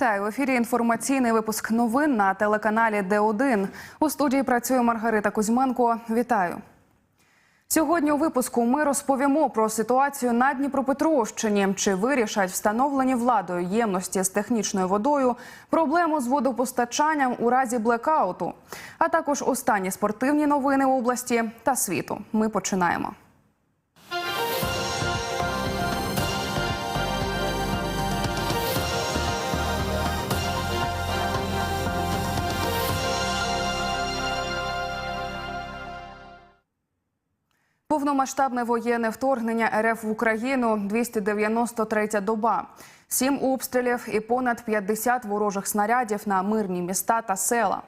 Вітаю в ефірі. Інформаційний випуск новин на телеканалі Д1. У студії працює Маргарита Кузьменко. Вітаю. Сьогодні у випуску ми розповімо про ситуацію на Дніпропетровщині. Чи вирішать встановлені владою ємності з технічною водою, проблему з водопостачанням у разі блекауту, а також останні спортивні новини області та світу. Ми починаємо. Повномасштабне воєнне вторгнення РФ в Україну 293 доба. Сім обстрілів і понад 50 ворожих снарядів на мирні міста та села.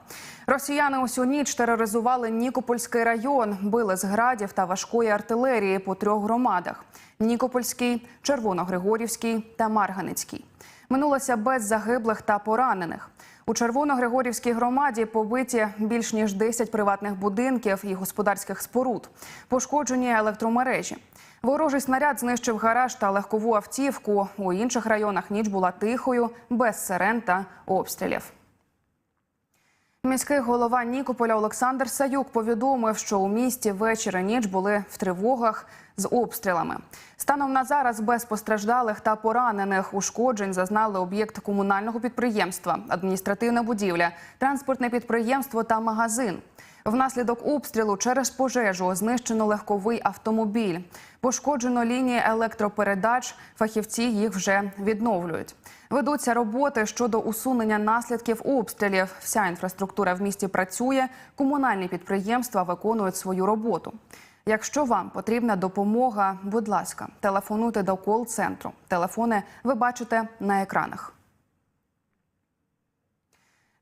Росіяни усю ніч тероризували Нікопольський район, били з градів та важкої артилерії по трьох громадах: Нікопольський, Червоногригорівський та Марганицький. Минулося без загиблих та поранених. У Червоногригорівській громаді побиті більш ніж 10 приватних будинків і господарських споруд, пошкоджені електромережі. Ворожий снаряд знищив гараж та легкову автівку. У інших районах ніч була тихою, без сирен та обстрілів. Міський голова Нікополя Олександр Саюк повідомив, що у місті вечір і ніч були в тривогах з обстрілами. Станом на зараз без постраждалих та поранених ушкоджень зазнали об'єкт комунального підприємства, адміністративна будівля, транспортне підприємство та магазин. Внаслідок обстрілу через пожежу знищено легковий автомобіль. Пошкоджено лінії електропередач. Фахівці їх вже відновлюють. Ведуться роботи щодо усунення наслідків обстрілів. Вся інфраструктура в місті працює. Комунальні підприємства виконують свою роботу. Якщо вам потрібна допомога, будь ласка, телефонуйте до кол-центру. Телефони ви бачите на екранах.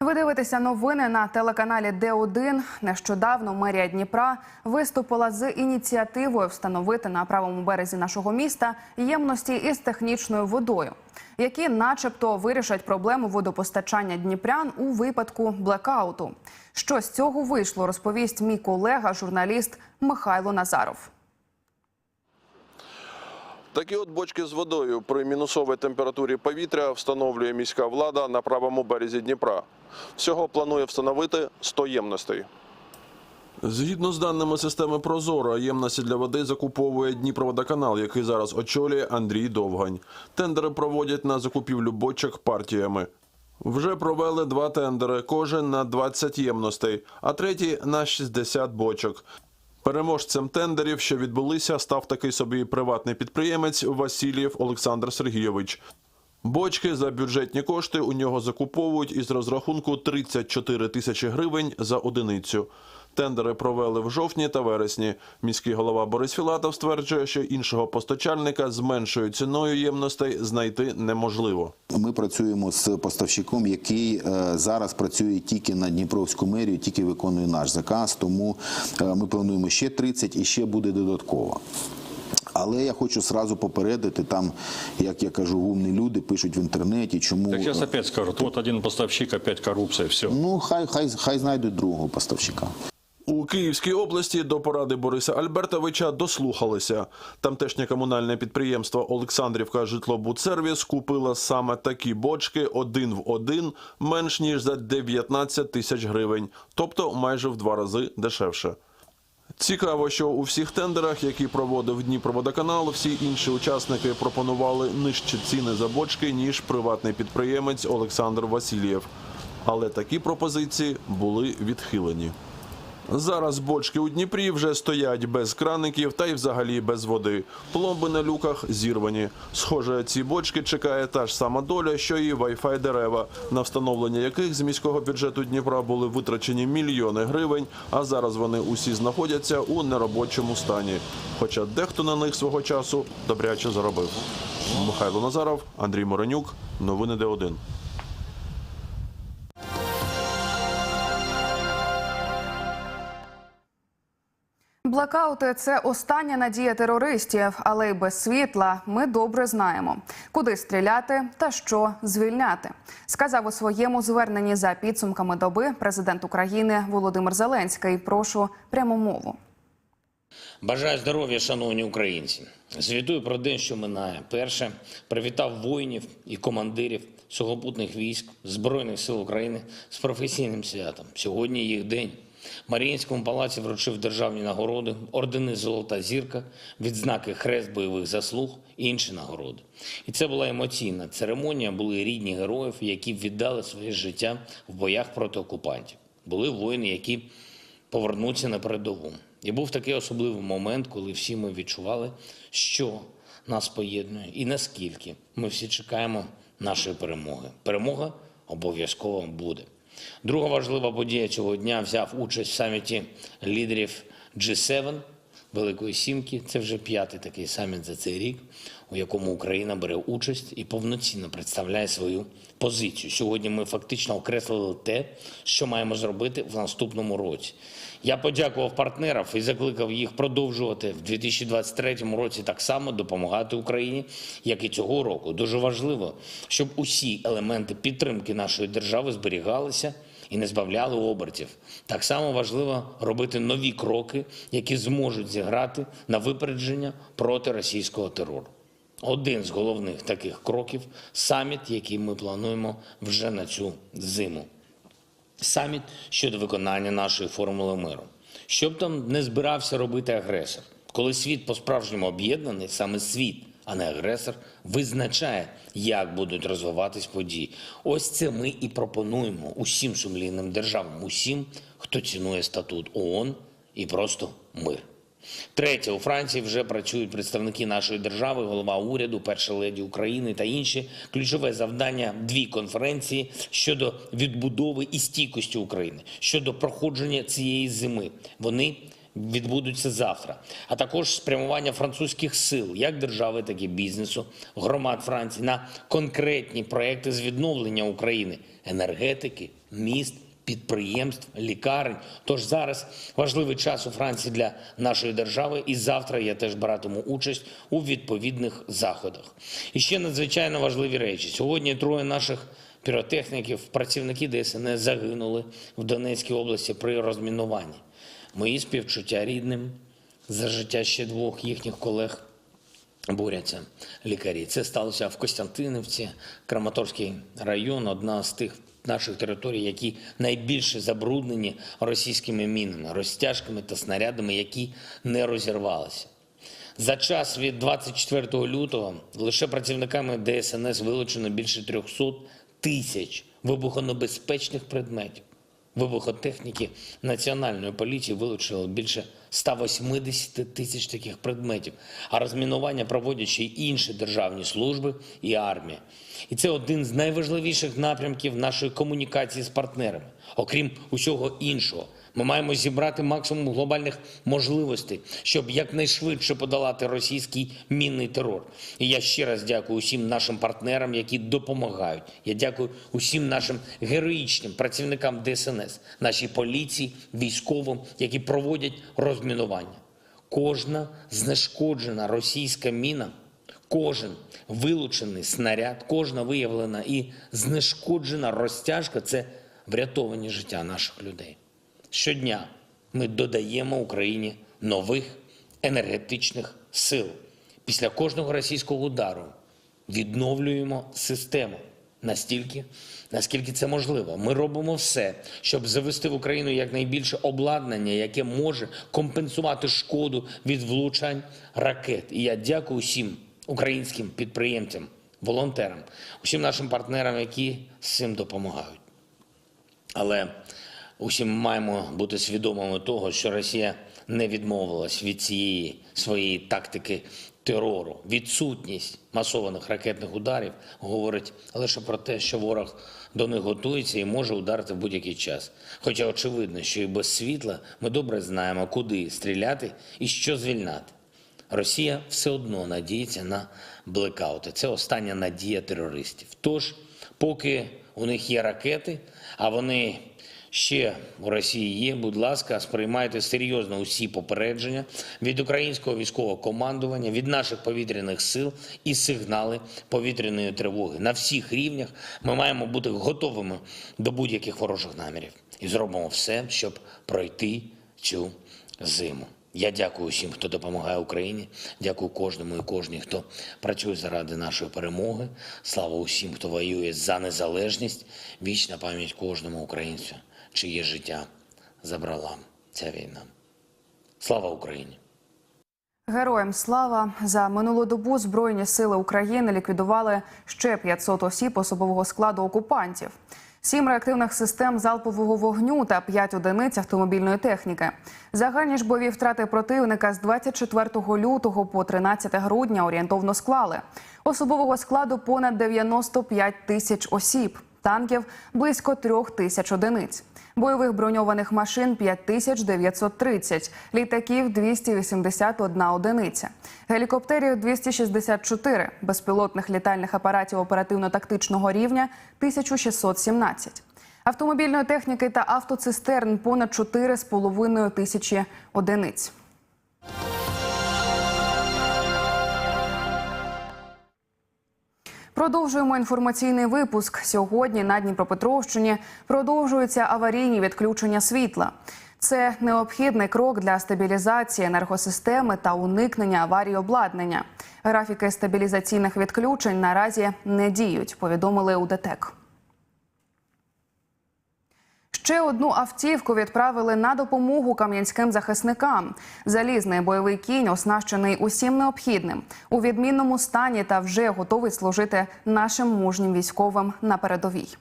Ви дивитеся новини на телеканалі Д1. Нещодавно мерія Дніпра виступила з ініціативою встановити на правому березі нашого міста ємності із технічною водою, які, начебто, вирішать проблему водопостачання дніпрян у випадку блекауту. Що з цього вийшло, розповість мій колега, журналіст Михайло Назаров. Такі от бочки з водою при мінусовій температурі повітря встановлює міська влада на правому березі Дніпра. Всього планує встановити 100 ємностей. Згідно з даними системи Прозоро, ємності для води закуповує Дніпроводоканал, який зараз очолює Андрій Довгань. Тендери проводять на закупівлю бочок партіями. Вже провели два тендери, кожен на 20 ємностей, а третій на 60 бочок. Переможцем тендерів, що відбулися, став такий собі приватний підприємець Васильєв Олександр Сергійович. Бочки за бюджетні кошти у нього закуповують із розрахунку 34 тисячі гривень за одиницю. Тендери провели в жовтні та вересні. Міський голова Борис Філатов стверджує, що іншого постачальника з меншою ціною ємностей знайти неможливо. Ми працюємо з поставщиком, який е, зараз працює тільки на Дніпровську мерію, тільки виконує наш заказ. Тому е, ми плануємо ще 30 і ще буде додатково. Але я хочу сразу попередити там, як я кажу, умні люди пишуть в інтернеті, чому Так сейчас опять скажут, вот один поставщик, опять коррупция, все. ну хай хай хай знайдуть другого поставщика. У Київській області до поради Бориса Альбертовича дослухалися. Тамтешнє комунальне підприємство Олександрівка Житлобудсервіс купило саме такі бочки один в один менш ніж за 19 тисяч гривень, тобто майже в два рази дешевше. Цікаво, що у всіх тендерах, які проводив Дніпроводоканал, всі інші учасники пропонували нижчі ціни за бочки, ніж приватний підприємець Олександр Васильєв. Але такі пропозиції були відхилені. Зараз бочки у Дніпрі вже стоять без краників та й взагалі без води. Пломби на люках зірвані. Схоже, ці бочки чекає та ж сама доля, що і Wi-Fi дерева, на встановлення яких з міського бюджету Дніпра були витрачені мільйони гривень, а зараз вони усі знаходяться у неробочому стані. Хоча дехто на них свого часу добряче заробив. Михайло Назаров, Андрій Моронюк, новини Д1. Блекаути це остання надія терористів, але й без світла ми добре знаємо, куди стріляти та що звільняти. Сказав у своєму зверненні за підсумками доби президент України Володимир Зеленський. Прошу пряму мову. Бажаю здоров'я, шановні українці. Звітую про день, що минає. Перше, привітав воїнів і командирів сухопутних військ Збройних сил України з професійним святом. Сьогодні їх день. Маріїнському палаці вручив державні нагороди, ордени Золота зірка, відзнаки Хрест бойових заслуг і інші нагороди. І це була емоційна церемонія. Були рідні героїв, які віддали своє життя в боях проти окупантів. Були воїни, які повернуться на передову. І був такий особливий момент, коли всі ми відчували, що нас поєднує і наскільки ми всі чекаємо нашої перемоги. Перемога обов'язково буде. Друга важлива подія цього дня взяв участь в саміті лідерів G7 Великої Сімки. Це вже п'ятий такий саміт за цей рік, у якому Україна бере участь і повноцінно представляє свою позицію. Сьогодні ми фактично окреслили те, що маємо зробити в наступному році. Я подякував партнерам і закликав їх продовжувати в 2023 році так само допомагати Україні, як і цього року. Дуже важливо, щоб усі елементи підтримки нашої держави зберігалися і не збавляли обертів. Так само важливо робити нові кроки, які зможуть зіграти на випередження проти російського терору. Один з головних таких кроків саміт, який ми плануємо вже на цю зиму саміт щодо виконання нашої формули миру. Що б там не збирався робити агресор, коли світ по-справжньому об'єднаний, саме світ, а не агресор, визначає, як будуть розвиватись події. Ось це ми і пропонуємо усім сумлінним державам, усім, хто цінує статут ООН і просто мир. Третє, у Франції вже працюють представники нашої держави, голова уряду, перша леді України та інші. Ключове завдання дві конференції щодо відбудови і стійкості України, щодо проходження цієї зими. Вони відбудуться завтра. А також спрямування французьких сил, як держави, так і бізнесу, громад Франції на конкретні проекти з відновлення України, енергетики, міст підприємств, лікарень. Тож зараз важливий час у Франції для нашої держави, і завтра я теж братиму участь у відповідних заходах. І ще надзвичайно важливі речі. Сьогодні троє наших піротехніків, працівники ДСНС загинули в Донецькій області при розмінуванні. Мої співчуття рідним за життя ще двох їхніх колег борються лікарі. Це сталося в Костянтинівці, Краматорський район, одна з тих наших територій, які найбільше забруднені російськими мінами, розтяжками та снарядами, які не розірвалися. За час від 24 лютого лише працівниками ДСНС вилучено більше 300 тисяч вибухонебезпечних предметів. Вибухотехніки Національної поліції вилучили більше 180 тисяч таких предметів, а розмінування проводять ще й інші державні служби і армія. І це один з найважливіших напрямків нашої комунікації з партнерами. Окрім усього іншого, ми маємо зібрати максимум глобальних можливостей, щоб якнайшвидше подолати російський мінний терор. І я ще раз дякую усім нашим партнерам, які допомагають. Я дякую усім нашим героїчним працівникам ДСНС, нашій поліції, військовим, які проводять розмінування. Кожна знешкоджена російська міна, кожен вилучений снаряд, кожна виявлена і знешкоджена розтяжка це врятовані життя наших людей. Щодня ми додаємо Україні нових енергетичних сил. Після кожного російського удару відновлюємо систему настільки, наскільки це можливо. Ми робимо все, щоб завести в Україну якнайбільше обладнання, яке може компенсувати шкоду від влучань ракет. І я дякую всім українським підприємцям, волонтерам, усім нашим партнерам, які з цим допомагають. Але усім маємо бути свідомими того, що Росія не відмовилась від цієї своєї тактики терору. Відсутність масованих ракетних ударів говорить лише про те, що ворог до них готується і може ударити в будь-який час. Хоча очевидно, що і без світла ми добре знаємо, куди стріляти і що звільнати. Росія все одно надіється на блекаути. Це остання надія терористів. Тож, поки у них є ракети, а вони ще у Росії є, будь ласка, сприймайте серйозно усі попередження від українського військового командування, від наших повітряних сил і сигнали повітряної тривоги. На всіх рівнях ми маємо бути готовими до будь-яких ворожих намірів і зробимо все, щоб пройти цю зиму. Я дякую всім, хто допомагає Україні. Дякую кожному і кожній, хто працює заради нашої перемоги. Слава усім, хто воює за незалежність. Вічна пам'ять кожному українцю, чиє життя забрала ця війна. Слава Україні! Героям слава за минулу добу Збройні сили України ліквідували ще 500 осіб особового складу окупантів. Сім реактивних систем залпового вогню та 5 одиниць автомобільної техніки. Загальні ж бойові втрати противника з 24 лютого по 13 грудня орієнтовно склали. Особового складу понад 95 тисяч осіб, танків близько трьох тисяч одиниць. Бойових броньованих машин 5930, літаків 281 одиниця, гелікоптерів 264, безпілотних літальних апаратів оперативно-тактичного рівня 1617. Автомобільної техніки та автоцистерн понад 4,5 тисячі одиниць. Продовжуємо інформаційний випуск. Сьогодні на Дніпропетровщині продовжуються аварійні відключення світла. Це необхідний крок для стабілізації енергосистеми та уникнення аварій обладнання. Графіки стабілізаційних відключень наразі не діють. Повідомили у ДТЕК. Ще одну автівку відправили на допомогу кам'янським захисникам. Залізний бойовий кінь оснащений усім необхідним у відмінному стані та вже готовий служити нашим мужнім військовим на передовій.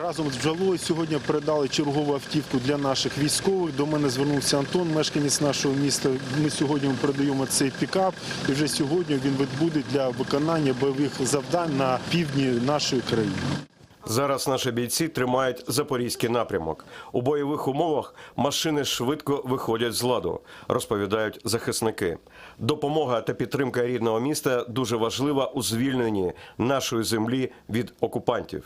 Разом з бджолою сьогодні передали чергову автівку для наших військових. До мене звернувся Антон, мешканець нашого міста. Ми сьогодні передаємо цей пікап, і вже сьогодні він відбуде для виконання бойових завдань на півдні нашої країни. Зараз наші бійці тримають запорізький напрямок. У бойових умовах машини швидко виходять з ладу, розповідають захисники. Допомога та підтримка рідного міста дуже важлива у звільненні нашої землі від окупантів.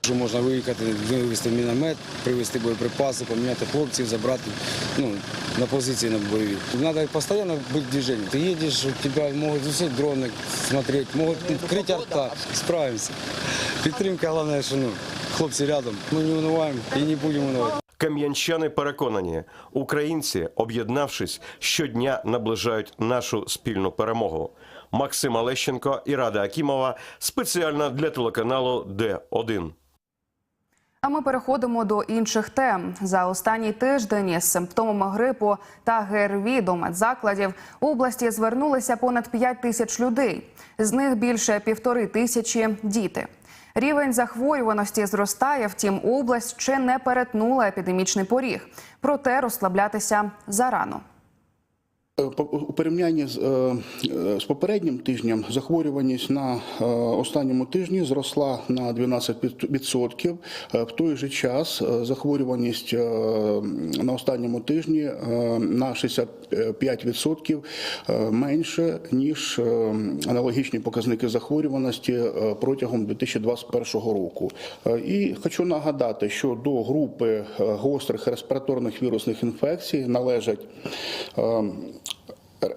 Що можна виїхати, вивезти міномет, привезти боєприпаси, поміняти хлопців, забрати ну, на позиції на бойові. Треба постійно бути в движенні. Ти їдеш, у тебе можуть усі дрони смотрети, можуть відкрити арта. Справимося. Підтримка, головне, що ну, хлопці рядом. Ми не унуваємо і не будемо унувати. Кам'янчани переконані, українці, об'єднавшись, щодня наближають нашу спільну перемогу. Максим Олещенко і Рада Акімова спеціально для телеканалу Д1. А ми переходимо до інших тем. За останній тиждень із симптомами грипу та ГРВІ до медзакладів в області звернулися понад 5 тисяч людей. З них більше півтори тисячі діти. Рівень захворюваності зростає, втім, область ще не перетнула епідемічний поріг. Проте розслаблятися зарано. По- У порівнянні з, е, е, з попереднім тижнем захворюваність на е, останньому тижні зросла на 12%. Е, В той же час е, захворюваність е, на останньому тижні е, на 65% е, менше, ніж е, аналогічні показники захворюваності е, протягом 2021 року. Е, І хочу нагадати, що до групи е, гострих респіраторних вірусних інфекцій належать е,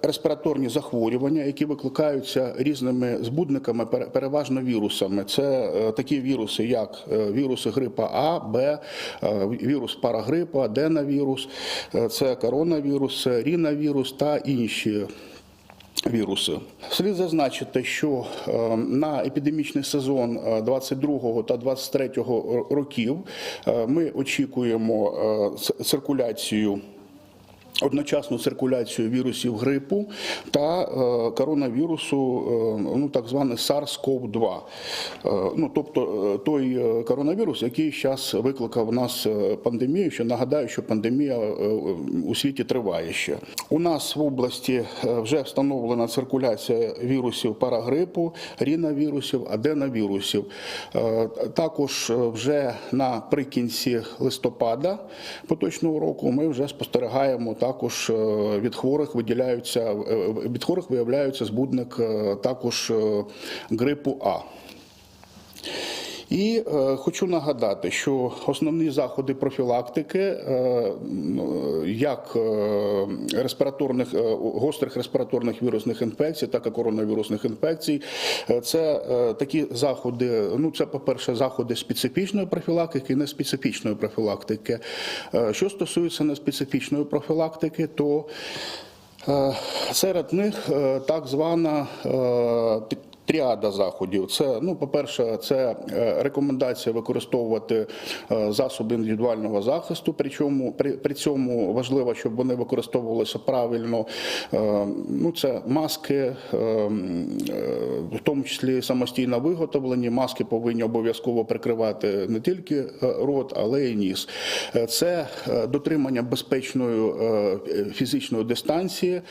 респіраторні захворювання, які викликаються різними збудниками, пере- переважно вірусами. Це е, такі віруси, як е, віруси грипа А, Б, е, вірус парагрипу, аденовірус, е, це коронавірус, рінавірус та інші. Віруси слід зазначити, що на епідемічний сезон е, 22 та 23 років ми очікуємо циркуляцію одночасну циркуляцію вірусів грипу та е, коронавірусу, е, ну так званий SARS-CoV-2. Е, ну, тобто той коронавірус, який зараз викликав у нас пандемію, що нагадаю, що пандемія у світі триває ще. У нас в області вже встановлена циркуляція вірусів парагрипу, ріновірусів, аденовірусів. Також вже наприкінці листопада поточного року ми вже спостерігаємо також е, від хворих виділяються е, від хворих виявляється збудник е, також е, грипу А. І е, хочу нагадати, що основні заходи профілактики, е, як е, респіраторних е, гострих респіраторних вірусних інфекцій, так і коронавірусних інфекцій, е, це е, такі заходи. Ну, це, по-перше, заходи специфічної профілактики і неспецифічної профілактики. Е, Що стосується неспецифічної профілактики, то Е, Серед них е, так звана е, тріада заходів. Це, ну, по-перше, це е, рекомендація використовувати е, засоби індивідуального захисту. Причому при, при цьому важливо, щоб вони використовувалися правильно. Е, Ну, це маски, в тому числі самостійно виготовлені. Маски повинні обов'язково прикривати не тільки рот, але й ніс. Це дотримання безпечної фізичної дистанції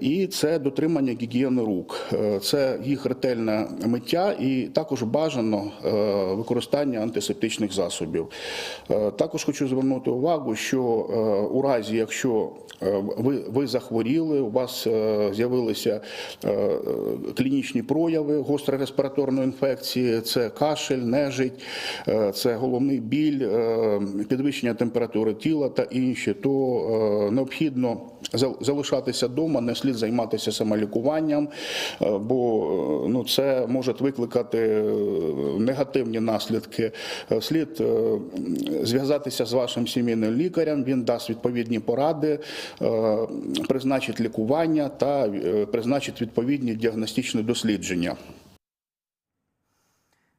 і це дотримання гігієни рук. Це їх ретельне миття і також бажано е, використання антисептичних засобів. Е, Також хочу звернути увагу, що е, у разі, якщо ви, ви захворіли, у вас з'явилися клінічні прояви гострої респіраторної інфекції, це кашель, нежить, це головний біль, підвищення температури тіла та інші, то необхідно залишатися вдома, не слід займатися самолікуванням, е, бо е, ну, це може викликати е, негативні наслідки. Слід зв'язатися з вашим сімейним лікарем, він дасть відповідні поради, призначить лікування та призначить відповідні діагностичні дослідження.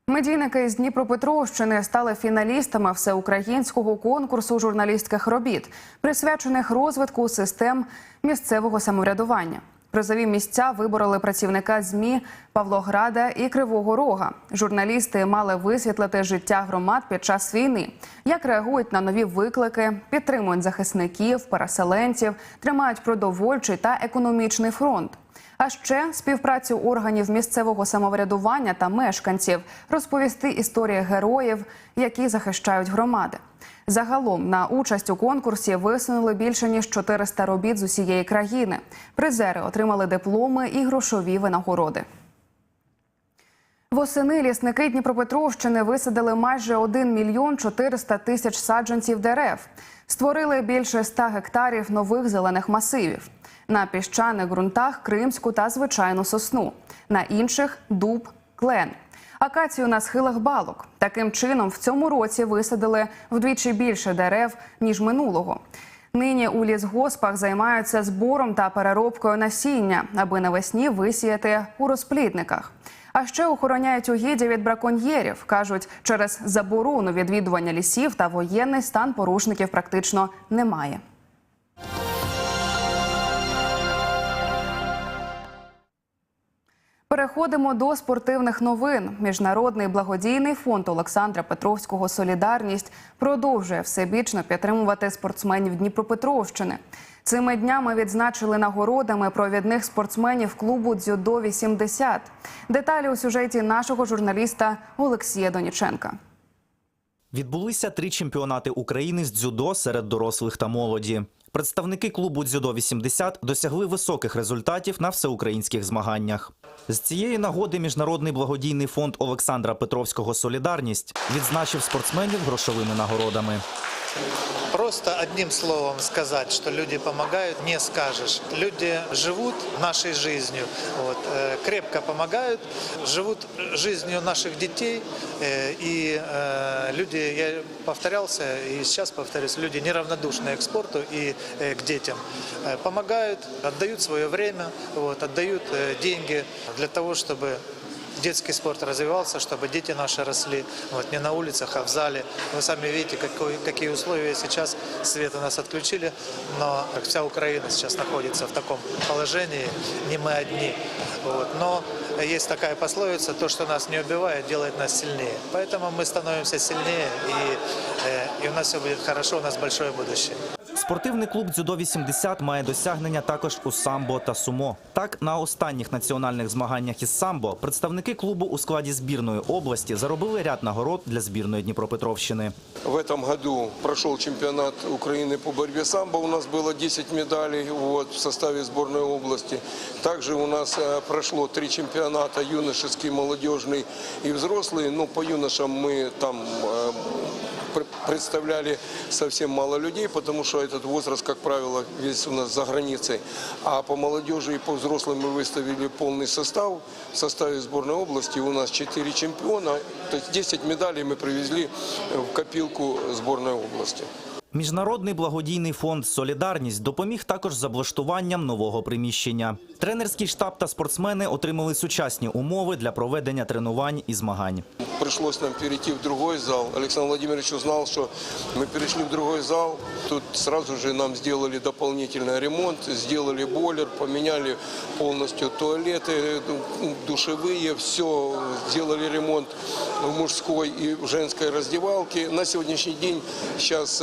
Медійники з Дніпропетровщини стали фіналістами всеукраїнського конкурсу журналістських робіт, присвячених розвитку систем місцевого самоврядування. Призові місця вибороли працівника ЗМІ Павлограда і Кривого Рога. Журналісти мали висвітлити життя громад під час війни, як реагують на нові виклики, підтримують захисників, переселенців, тримають продовольчий та економічний фронт. А ще співпрацю органів місцевого самоврядування та мешканців розповісти історії героїв, які захищають громади. Загалом на участь у конкурсі висунули більше ніж 400 робіт з усієї країни. Призери отримали дипломи і грошові винагороди. Восени лісники Дніпропетровщини висадили майже 1 мільйон 400 тисяч саджанців дерев. Створили більше 100 гектарів нових зелених масивів. На піщаних ґрунтах кримську та звичайну сосну. На інших дуб, клен. Акацію на схилах балок. Таким чином, в цьому році висадили вдвічі більше дерев ніж минулого. Нині у лісгоспах займаються збором та переробкою насіння, аби навесні висіяти у розплідниках. А ще охороняють угіддя від браконьєрів. кажуть, через заборону відвідування лісів та воєнний стан порушників практично немає. Переходимо до спортивних новин. Міжнародний благодійний фонд Олександра Петровського Солідарність продовжує всебічно підтримувати спортсменів Дніпропетровщини. Цими днями відзначили нагородами провідних спортсменів клубу Дзюдо 80 Деталі у сюжеті нашого журналіста Олексія Доніченка. Відбулися три чемпіонати України з дзюдо серед дорослих та молоді. Представники клубу дзюдо 80 досягли високих результатів на всеукраїнських змаганнях. З цієї нагоди міжнародний благодійний фонд Олександра Петровського Солідарність відзначив спортсменів грошовими нагородами. Просто одним словом сказать, что люди помогают, не скажешь. Люди живут нашей жизнью, вот, э, крепко помогают, живут жизнью наших детей. э, И э, люди, я повторялся и сейчас повторюсь, люди неравнодушные к спорту и к детям. Помогают, отдают свое время, вот, отдают деньги для того, чтобы детский спорт развивался, чтобы дети наши росли вот, не на улицах, а в зале. Вы сами видите, какой, какие условия сейчас. Свет у нас отключили, но как вся Украина сейчас находится в таком положении, не мы одни. Вот. Но есть такая пословица, то, что нас не убивает, делает нас сильнее. Поэтому мы становимся сильнее, и, э, и у нас все будет хорошо, у нас большое будущее. Спортивний клуб дзюдо 80 має досягнення також у самбо та сумо. Так, на останніх національних змаганнях із самбо представники клубу у складі збірної області заробили ряд нагород для збірної Дніпропетровщини. В этом году прошел чемпионат Украины по борьбе самбо. У нас было 10 медалей вот, в составе сборной области. Также у нас э, прошло три чемпионата, юношеский, молодежный и взрослый. Но по юношам мы там э, пр- представляли совсем мало людей, потому что этот возраст, как правило, весь у нас за границей. А по молодежи и по взрослым мы выставили полный состав. В составе сборной области у нас 4 чемпиона. То есть 10 медалей мы привезли в копилку сборной области. Міжнародний благодійний фонд Солідарність допоміг також з облаштуванням нового приміщення. Тренерський штаб та спортсмени отримали сучасні умови для проведення тренувань і змагань. Пришлось нам перейти в другой зал. Александр Владимирович узнал, что мы перешли в другой зал. Тут сразу же нам сделали дополнительный ремонт, сделали бойлер, поменяли полностью туалеты, ну, душевые, все, сделали ремонт в мужской и в женской раздевалке. На сегодняшний день сейчас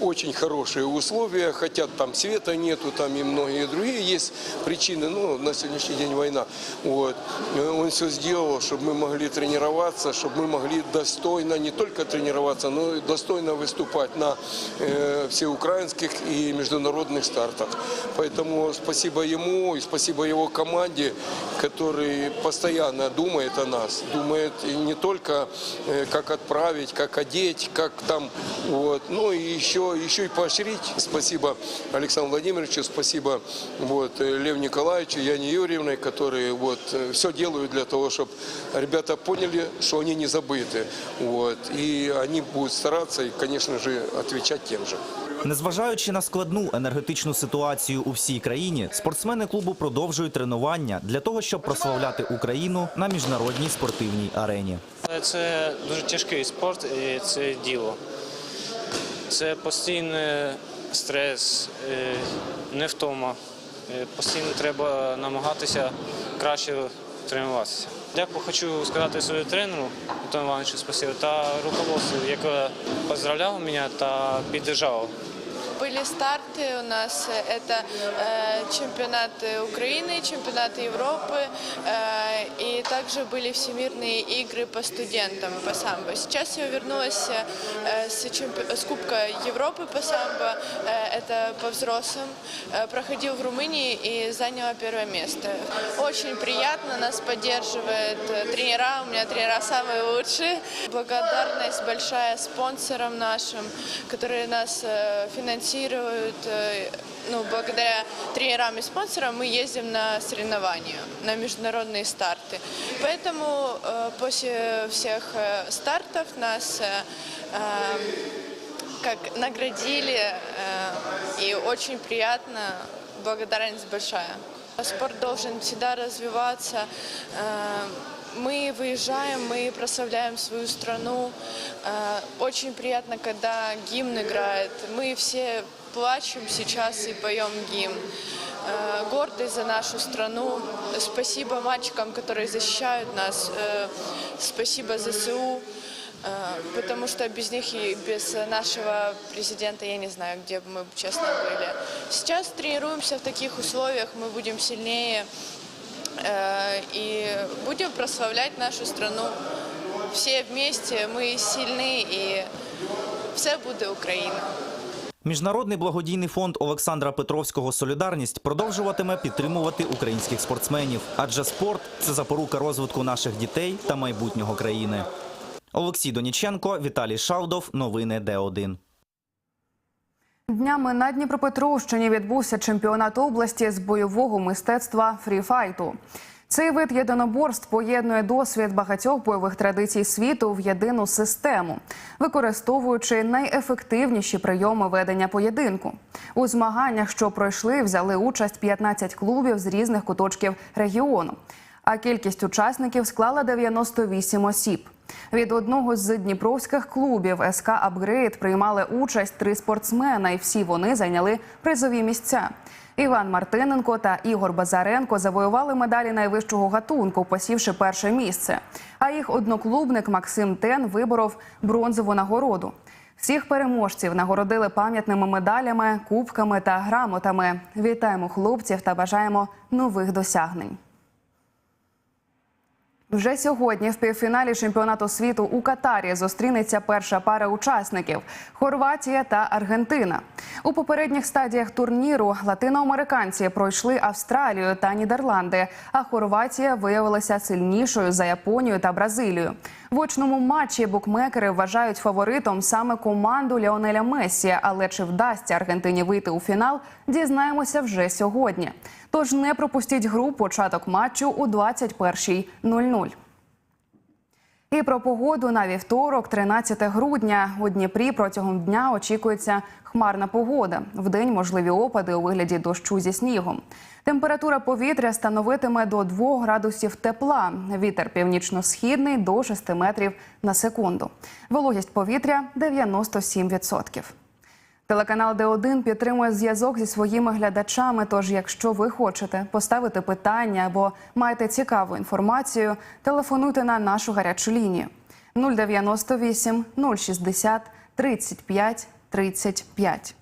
очень хорошие условия, хотя там света нету, там и многие другие есть причины, но на сегодняшний день война. Вот. Э, Он все сделал, чтобы мы могли тренироваться, чтобы мы могли достойно не только тренироваться, но и достойно выступать на э, всеукраинских и международных стартах. Поэтому спасибо ему и спасибо его команде, который постоянно думает о нас, думает не только э, как отправить, как одеть, как там, вот, ну и еще, еще и поощрить. Спасибо Александру Владимировичу, спасибо вот, э, Леву Николаевичу, Яне Юрьевне, которые вот, все делают для того, чтобы ребята поняли, что они не забыты. Вот, и они будут стараться и, конечно же, отвечать тем же. Незважаючи на складну енергетичну ситуацію у всій країні, спортсмени клубу продовжують тренування для того, щоб прославляти Україну на міжнародній спортивній арені. Це дуже тяжкий спорт і це діло. Це постійний стрес, е, невтома. Е, Постійно треба намагатися краще тренуватися. Дякую, хочу сказати своєму тренеру Антону Івановичу спасибо та руководству, яке поздравляло мене та підтримало. Были старты у нас, это чемпионаты Украины, чемпионаты Европы, и также были всемирные игры по студентам по самбо. Сейчас я вернулась с, чемпи- с Кубка Европы по самбо, это по взрослым, проходил в Румынии и заняла первое место. Очень приятно, нас поддерживает тренера, у меня тренера самые лучшие. Благодарность большая спонсорам нашим, которые нас финансируют. Э, Ну, благодаря тренерам и спонсорам мы ездим на соревнования, на международные старты. Поэтому э, после всех э, стартов нас как наградили, и очень приятно, благодарность большая. Спорт должен всегда развиваться. Мы выезжаем, мы прославляем свою страну. Очень приятно, когда гимн играет. Мы все плачем сейчас и поем гимн. Э, Горды за нашу страну. Спасибо мальчикам, которые защищают нас. Э, Спасибо ЗСУ. Э, Потому что без них и без нашего президента я не знаю, где бы мы честно были. Сейчас тренируемся в таких условиях, мы будем сильнее э, и будем прославлять нашу страну. Все вместе, мы сильны и все буде Україна. Міжнародний благодійний фонд Олександра Петровського Солідарність продовжуватиме підтримувати українських спортсменів, адже спорт це запорука розвитку наших дітей та майбутнього країни. Олексій Доніченко, Віталій Шавдов. Новини Д1. Днями на Дніпропетровщині відбувся чемпіонат області з бойового мистецтва фріфайту. Цей вид єдиноборств поєднує досвід багатьох бойових традицій світу в єдину систему, використовуючи найефективніші прийоми ведення поєдинку. У змаганнях, що пройшли, взяли участь 15 клубів з різних куточків регіону. А кількість учасників склала 98 осіб. Від одного з дніпровських клубів СК Апгрейд приймали участь три спортсмена, і всі вони зайняли призові місця. Іван Мартиненко та Ігор Базаренко завоювали медалі найвищого гатунку, посівши перше місце. А їх одноклубник Максим Тен виборов бронзову нагороду. Всіх переможців нагородили пам'ятними медалями, кубками та грамотами. Вітаємо хлопців та бажаємо нових досягнень. Вже сьогодні в півфіналі чемпіонату світу у Катарі зустрінеться перша пара учасників Хорватія та Аргентина. У попередніх стадіях турніру латиноамериканці пройшли Австралію та Нідерланди, а Хорватія виявилася сильнішою за Японію та Бразилію. В очному матчі букмекери вважають фаворитом саме команду Леонеля Мессі. Але чи вдасться Аргентині вийти у фінал, дізнаємося вже сьогодні. Тож не пропустіть гру початок матчу у 21.00. І про погоду на вівторок, 13 грудня. У Дніпрі протягом дня очікується хмарна погода. Вдень можливі опади у вигляді дощу зі снігом. Температура повітря становитиме до 2 градусів тепла. Вітер північно-східний до 6 метрів на секунду. Вологість повітря 97%. Телеканал Д1 підтримує зв'язок зі своїми глядачами. Тож, якщо ви хочете поставити питання або маєте цікаву інформацію, телефонуйте на нашу гарячу лінію 098 060 35 35.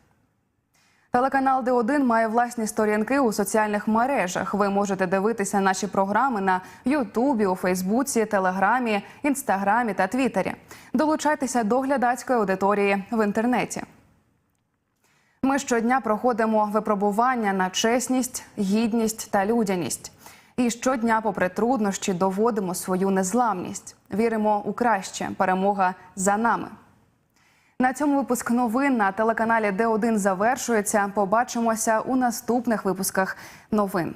Телеканал Д1 має власні сторінки у соціальних мережах. Ви можете дивитися наші програми на Ютубі, у Фейсбуці, Телеграмі, Інстаграмі та Твіттері. Долучайтеся до глядацької аудиторії в інтернеті. Ми щодня проходимо випробування на чесність, гідність та людяність. І щодня, попри труднощі, доводимо свою незламність. Віримо у краще. Перемога за нами. На цьому випуск новин на телеканалі Д1 завершується. Побачимося у наступних випусках новин.